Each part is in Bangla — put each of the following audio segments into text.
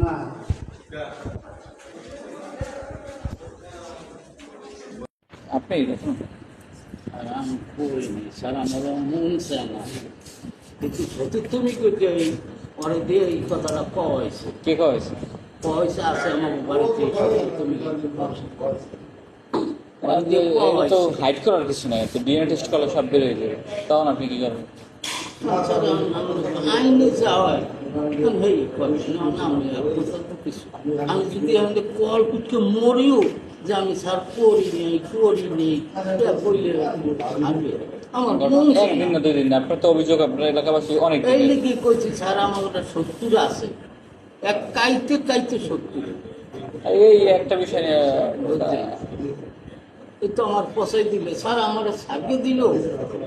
না। আপনি দেখুন আর আমি করিনি স্যার আমার মন চায় না। কিন্তু সত্যি করতে ওই পরে দিয়ে এই কথাটা কওয়া হয়েছে কে কয়েছে পয়সা আছে আমার বাড়িতে তুমি এগুলো করার কিছু নাই তো ডিএনএ টেস্ট করলে সব বের হয়ে যাবে। তখন আপনি কি করবেন আইনে যাওয়ায় আমি আমি যদি আমাদের কল কুটকে মরিও যে আমি স্যার করি নেই করি আসবে আমার অভিযোগ আপনার এলাকাবাসী অনেক দিনের। নাকি স্যার আমার ওটা সত্তর আছে এক কাইতে কাইতে সত্তর এই একটা বিষয় তো আমার পচাই দিলে স্যার, আমার সারিয়ে দিল।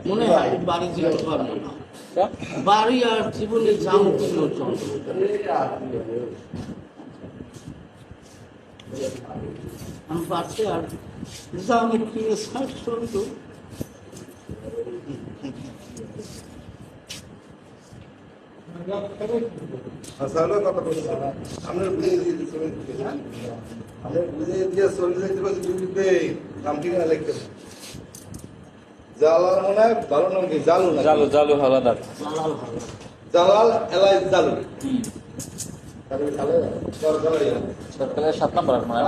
মনে হয় বাড়ি যেতে পারব না। বাড়ি আর জীবনে যাও দিল আমি পারছি আর জানি কি স্যার, শুনতো? আসলে কথা বলছি। আমরা বুঝিয়ে দিয়ে দিচ্ছি আমরা বুঝিয়ে দিয়ে চলে যেতে পারছি বুঝতে নাম ঠিকানা লিখতে জালাল মনে হয় ভালো নাম কি? জালু না জালু জালু হাওলাদার। জালাল এলাই জালু। যাও সরকারের সাত নম্বর মনে হয়?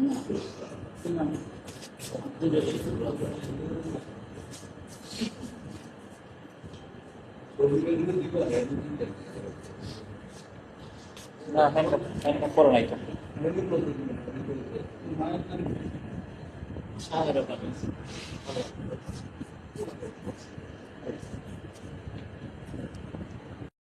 নূপুর পাশাপাশি বাড়ি পাশাপাশি আমার পঁয়ষট্টি ওভার সব না হ্যান্ড হ্যান্ড করে নাই তো